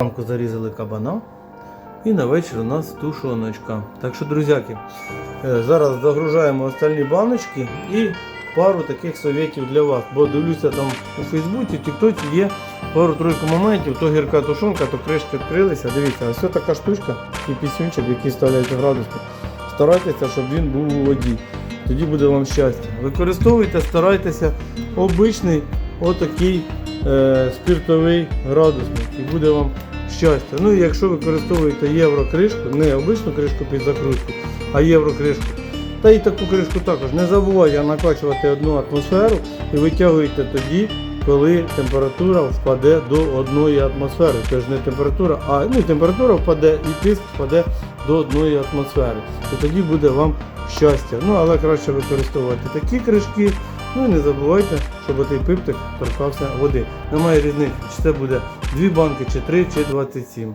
Ранку зарізали кабана. І на вечір у нас тушоночка. Так що, друзяки, е, зараз загружаємо остальні баночки і пару таких советів для вас. Бо дивлюся там у Фейсбуці, в Тіктоці є пару-тройку моментів, то гірка тушонка, то кришки відкрилися. Дивіться, ось така штучка і пісюнчик, який ставляється градуски. Старайтеся, щоб він був у воді. Тоді буде вам щастя. Використовуйте, старайтеся обичний отакий е, спиртовий градусник і буде вам щастя. Ну і якщо використовуєте єврокришку, не обичну кришку під закрутку, а єврокришку, та і таку кришку також. Не забувайте накачувати одну атмосферу і витягуйте тоді, коли температура впаде до одної атмосфери. Тобто не температура, а ну, температура впаде і тиск впаде до одної атмосфери. І тоді буде вам щастя. Ну але краще використовувати такі кришки. Ну і не забувайте, щоб той пиптик торкався води. Немає різниці, чи це буде 2 банки, чи 3, чи 27.